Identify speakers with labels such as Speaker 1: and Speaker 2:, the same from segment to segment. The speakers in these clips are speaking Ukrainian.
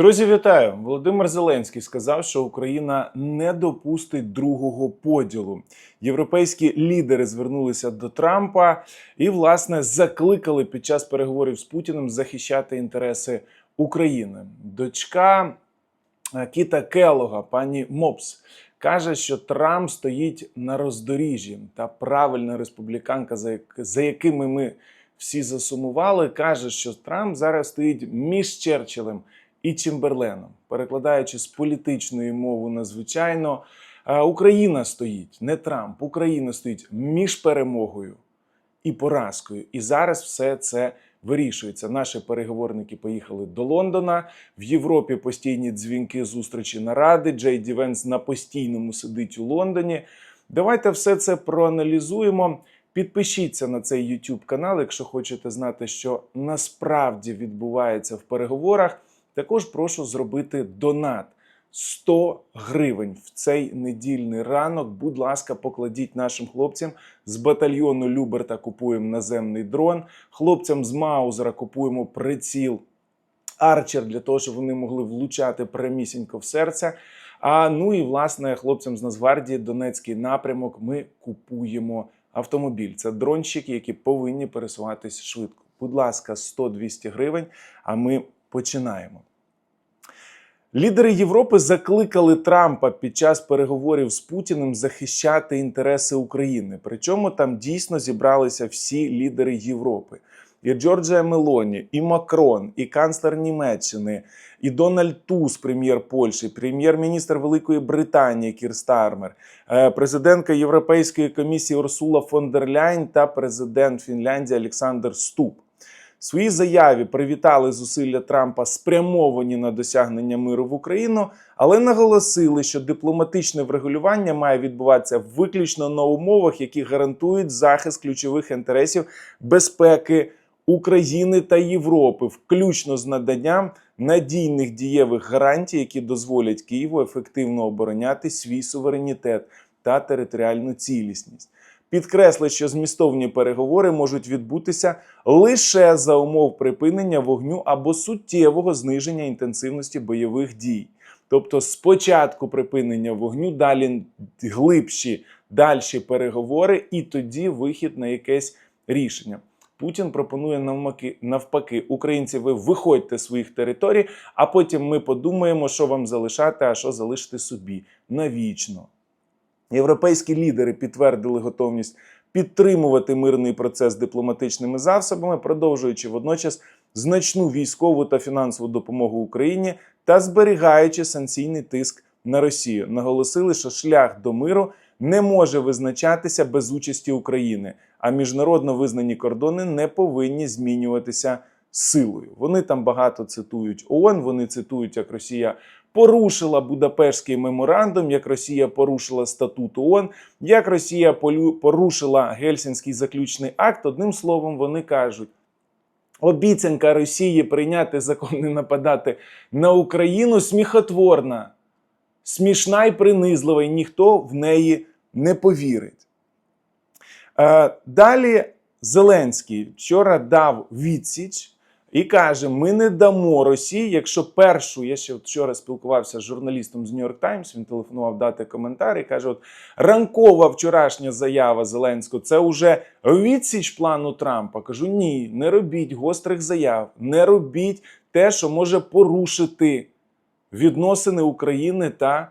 Speaker 1: Друзі, вітаю! Володимир Зеленський сказав, що Україна не допустить другого поділу. Європейські лідери звернулися до Трампа і, власне, закликали під час переговорів з Путіним захищати інтереси України. Дочка е, Кіта Келога, пані Мопс, каже, що Трамп стоїть на роздоріжжі та правильна республіканка, за, як- за якими ми всі засумували, каже, що Трамп зараз стоїть між Черчиллем і Чемберленом. Перекладаючи з політичної мови на звичайно, е, Україна стоїть, не Трамп, Україна стоїть між перемогою і поразкою. І зараз все це вирішується. Наші переговорники поїхали до Лондона. В Європі постійні дзвінки, зустрічі наради. Джей Ді Венс на постійному сидить у Лондоні. Давайте все це проаналізуємо. Підпишіться на цей YouTube канал, якщо хочете знати, що насправді відбувається в переговорах. Також прошу зробити донат 100 гривень в цей недільний ранок. Будь ласка, покладіть нашим хлопцям з батальйону Люберта купуємо наземний дрон. Хлопцям з Маузера купуємо приціл Арчер для того, щоб вони могли влучати прямісінько в серце. А ну і власне хлопцям з Нацгвардії Донецький напрямок ми купуємо автомобіль. Це дронщики, які повинні пересуватись швидко. Будь ласка, 100-200 гривень. А ми починаємо. Лідери Європи закликали Трампа під час переговорів з Путіним захищати інтереси України. Причому там дійсно зібралися всі лідери Європи. І Джорджія Мелоні, і Макрон, і канцлер Німеччини, і Дональд Туск, прем'єр Польщі, прем'єр-міністр Великої Британії Кір Стармер, е, президентка Європейської комісії Урсула фон дер Ляйн та президент Фінляндії Олександр Ступ. В своїй заяві привітали зусилля Трампа, спрямовані на досягнення миру в Україну, але наголосили, що дипломатичне врегулювання має відбуватися виключно на умовах, які гарантують захист ключових інтересів безпеки України та Європи, включно з наданням надійних дієвих гарантій, які дозволять Києву ефективно обороняти свій суверенітет та територіальну цілісність. Підкреслить, що змістовні переговори можуть відбутися лише за умов припинення вогню або суттєвого зниження інтенсивності бойових дій. Тобто, спочатку припинення вогню, далі глибші дальші переговори, і тоді вихід на якесь рішення. Путін пропонує навмаки навпаки, українці, ви виходьте з своїх територій, а потім ми подумаємо, що вам залишати, а що залишити собі навічно. Європейські лідери підтвердили готовність підтримувати мирний процес дипломатичними засобами, продовжуючи водночас значну військову та фінансову допомогу Україні та зберігаючи санкційний тиск на Росію. Наголосили, що шлях до миру не може визначатися без участі України, а міжнародно визнані кордони не повинні змінюватися силою. Вони там багато цитують ООН, вони цитують, як Росія порушила Будапештський меморандум, як Росія порушила статут ООН, як Росія порушила Гельсінський заключний акт. Одним словом, вони кажуть. Обіцянка Росії прийняти закон не нападати на Україну сміхотворна, смішна і принизлива, і ніхто в неї не повірить. Е, Далі Зеленський вчора дав відсіч і каже: ми не дамо Росії, якщо першу, я ще вчора спілкувався з журналістом з York Times, він телефонував дати коментар і каже: от ранкова вчорашня заява Зеленського це вже відсіч плану Трампа. Кажу, ні, не робіть гострих заяв, не робіть те, що може порушити відносини України та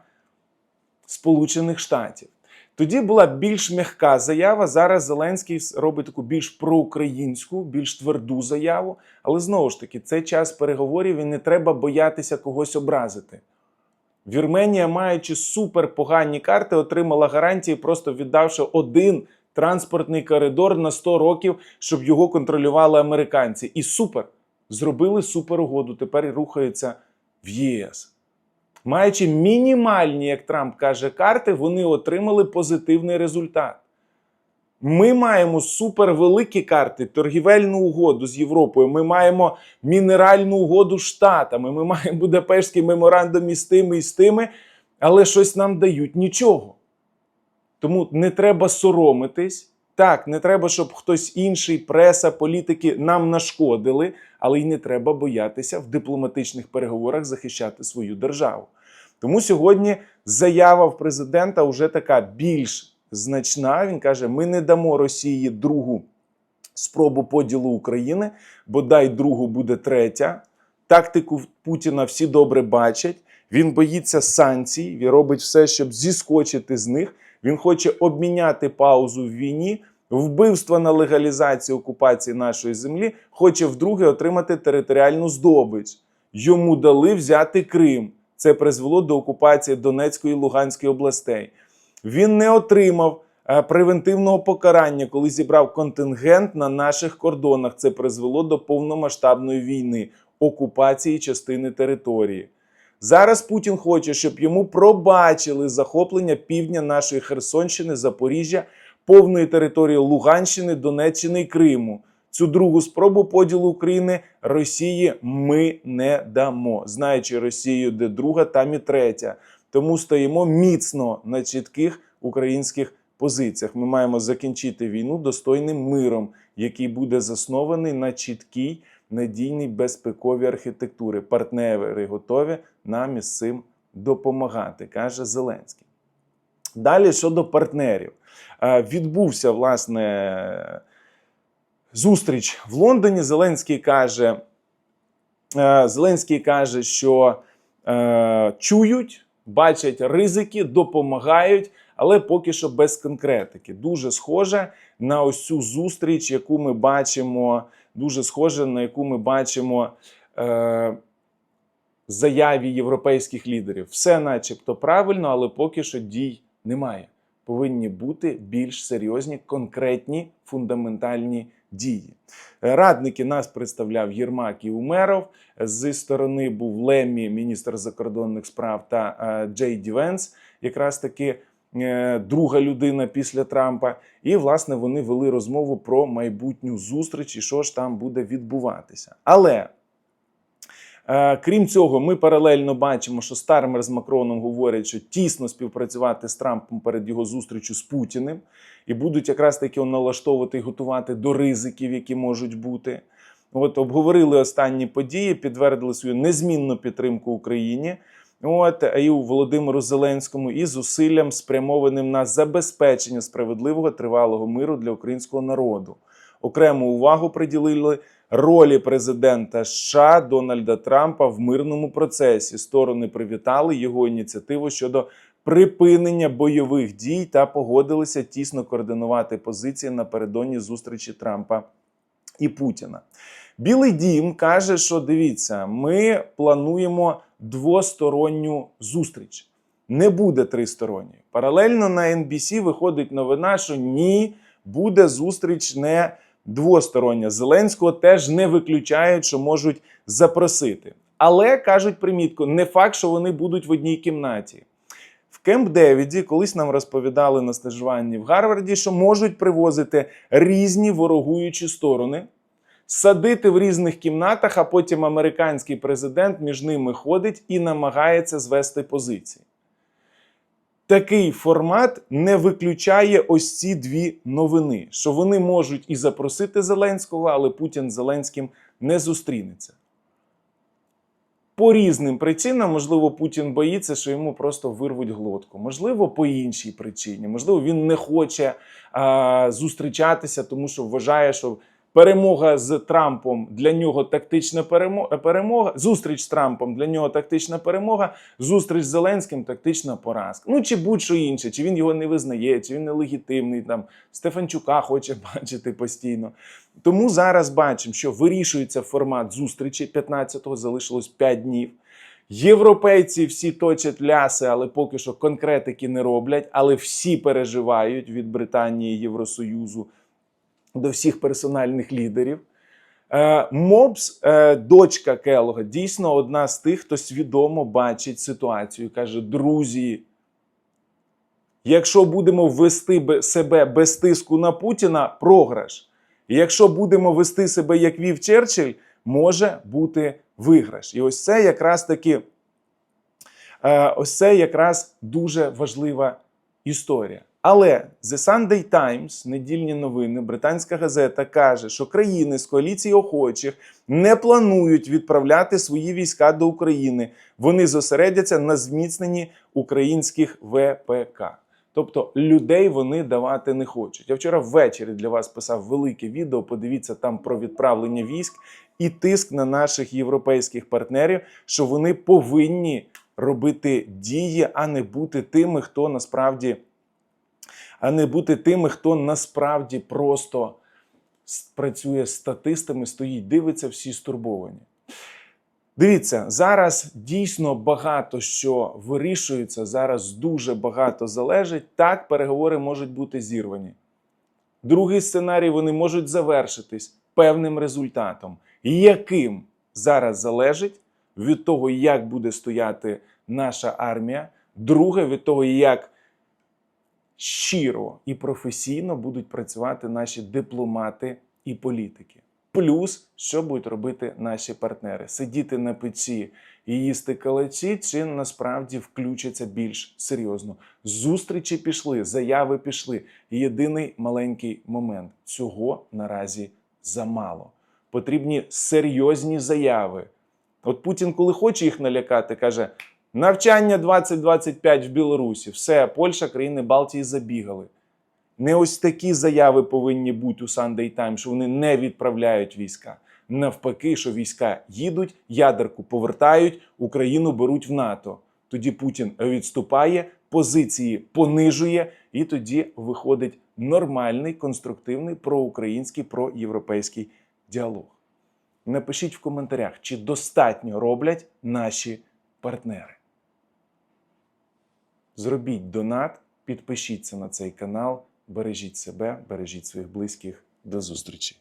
Speaker 1: Сполучених Штатів. Тоді була більш м'яка заява. Зараз Зеленський робить таку більш проукраїнську, більш тверду заяву. Але знову ж таки, це час переговорів і не треба боятися когось образити. Вірменія, маючи супер погані карти, отримала гарантії, просто віддавши один транспортний коридор на 100 років, щоб його контролювали американці. І супер! Зробили супер угоду. Тепер рухаються в ЄС. Маючи мінімальні, як Трамп каже, карти, вони отримали позитивний результат. Ми маємо супервеликі карти, торгівельну угоду з Європою. Ми маємо мінеральну угоду з Штатами. Ми маємо Будапештський меморандум із тими і з тими, але щось нам дають нічого. Тому не треба соромитись Так, не треба, щоб хтось інший, преса, політики нам нашкодили, але й не треба боятися в дипломатичних переговорах захищати свою державу. Тому сьогодні заява в президента вже така більш значна. Він каже: ми не дамо Росії другу спробу поділу України, бодай другу буде третя. Тактику Путіна всі добре бачать. Він боїться санкцій, він робить все, щоб зіскочити з них. Він хоче обміняти паузу в війні, вбивства на легалізацію окупації нашої землі, хоче вдруге отримати територіальну здобич. Йому дали взяти Крим. Це призвело до окупації Донецької і Луганської областей. Він не отримав е, превентивного покарання, коли зібрав контингент на наших кордонах. Це призвело до повномасштабної війни, окупації частини території. Зараз Путін хоче, щоб йому пробачили захоплення півдня нашої Херсонщини, Запоріжжя, повної території Луганщини, Донеччини і Криму. Цю другу спробу поділу України Росії ми не дамо. Знаючи Росію, де друга, там і третя. Тому стоїмо міцно на чітких українських позиціях. Ми маємо закінчити війну достойним миром, який буде заснований на чіткій надійній безпековій архітектурі. Партнери готові нам із цим допомагати, каже Зеленський. Далі щодо партнерів, Е, відбувся власне зустріч в Лондоні. Зеленський каже, е, Зеленський каже, що е, чують, бачать ризики, допомагають, але поки що без конкретики. Дуже схоже на ось цю зустріч, яку ми бачимо, дуже схоже на яку ми бачимо. Заяві європейських лідерів все, начебто, правильно, але поки що дій немає. Повинні бути більш серйозні, конкретні фундаментальні дії. Е, Радники нас представляв Єрмак і Умеров. Зі сторони був Лемі, міністр закордонних справ, та е, Джей Ді Венс, якраз таки е, друга людина після Трампа. І власне вони вели розмову про майбутню зустріч і що ж там буде відбуватися. Але Крім цього, ми паралельно бачимо, що Стармер з Макроном говорять, що тісно співпрацювати з Трампом перед його зустрічю з Путіним, і будуть якраз таки налаштовувати і готувати до ризиків, які можуть бути. От обговорили останні події, підтвердили свою незмінну підтримку Україні. От і у Володимиру Зеленському і зусиллям спрямованим на забезпечення справедливого тривалого миру для українського народу. Окрему увагу приділили ролі президента США Дональда Трампа в мирному процесі. Сторони привітали його ініціативу щодо припинення бойових дій та погодилися тісно координувати позиції напередодні зустрічі Трампа і Путіна. Білий дім каже, що дивіться, ми плануємо двосторонню зустріч. Не буде тристоронньої. Паралельно на NBC виходить новина, що ні, буде зустріч не двостороння. Зеленського теж не виключають, що можуть запросити. Але кажуть примітку, не факт, що вони будуть в одній кімнаті. В Кемп Девіді колись нам розповідали на стажуванні в Гарварді, що можуть привозити різні ворогуючі сторони, садити в різних кімнатах, а потім американський президент між ними ходить і намагається звести позиції. Такий формат не виключає ось ці дві новини, що вони можуть і запросити Зеленського, але Путін з Зеленським не зустрінеться. По різним причинам, можливо, Путін боїться, що йому просто вирвуть глотку. Можливо, по іншій причині. Можливо, він не хоче а, зустрічатися, тому що вважає, що перемога з Трампом для нього тактична перемо- перемога. Зустріч з Трампом для нього тактична перемога. Зустріч з Зеленським тактична поразка. Ну чи будь-що інше, чи він його не визнає, чи він нелегітимний. Там Стефанчука хоче бачити постійно. Тому зараз бачимо, що вирішується формат зустрічі. 15-го залишилось 5 днів. Європейці всі точать ляси, але поки що конкретики не роблять. Але всі переживають від Британії, Євросоюзу до всіх персональних лідерів. Е, Мобс, е, дочка Келога, дійсно одна з тих, хто свідомо бачить ситуацію. Каже: друзі, якщо будемо вести себе без тиску на Путіна, програш. Якщо будемо вести себе як вів Черчилль, може бути виграш. І ось це якраз таки е, ось це якраз дуже важлива історія. Але The Sunday Times, недільні новини, британська газета каже, що країни з коаліції охочих не планують відправляти свої війська до України. Вони зосередяться на зміцненні українських ВПК. Тобто людей вони давати не хочуть. Я вчора ввечері для вас писав велике відео. Подивіться там про відправлення військ і тиск на наших європейських партнерів, що вони повинні робити дії, а не бути тими, хто насправді, а не бути тими, хто насправді просто працює статистами, стоїть, дивиться, всі стурбовані. Дивіться, зараз дійсно багато що вирішується, зараз дуже багато залежить. Так, переговори можуть бути зірвані. Другий сценарій вони можуть завершитись певним результатом. Яким зараз залежить від того, як буде стояти наша армія, друге від того, як щиро і професійно будуть працювати наші дипломати і політики. Плюс, що будуть робити наші партнери: сидіти на печі і їсти калачі, чи насправді включаться більш серйозно. Зустрічі пішли, заяви пішли. Єдиний маленький момент цього наразі замало. Потрібні серйозні заяви. От Путін, коли хоче їх налякати, каже: навчання 2025 в Білорусі, все, Польща, країни Балтії забігали. Не ось такі заяви повинні бути у Sunday Times, що вони не відправляють війська. Навпаки, що війська їдуть, ядерку повертають, Україну беруть в НАТО. Тоді Путін відступає, позиції понижує, і тоді виходить нормальний, конструктивний проукраїнський, проєвропейський діалог. Напишіть в коментарях, чи достатньо роблять наші партнери. Зробіть донат, підпишіться на цей канал, бережіть себе, бережіть своїх близьких. До зустрічі!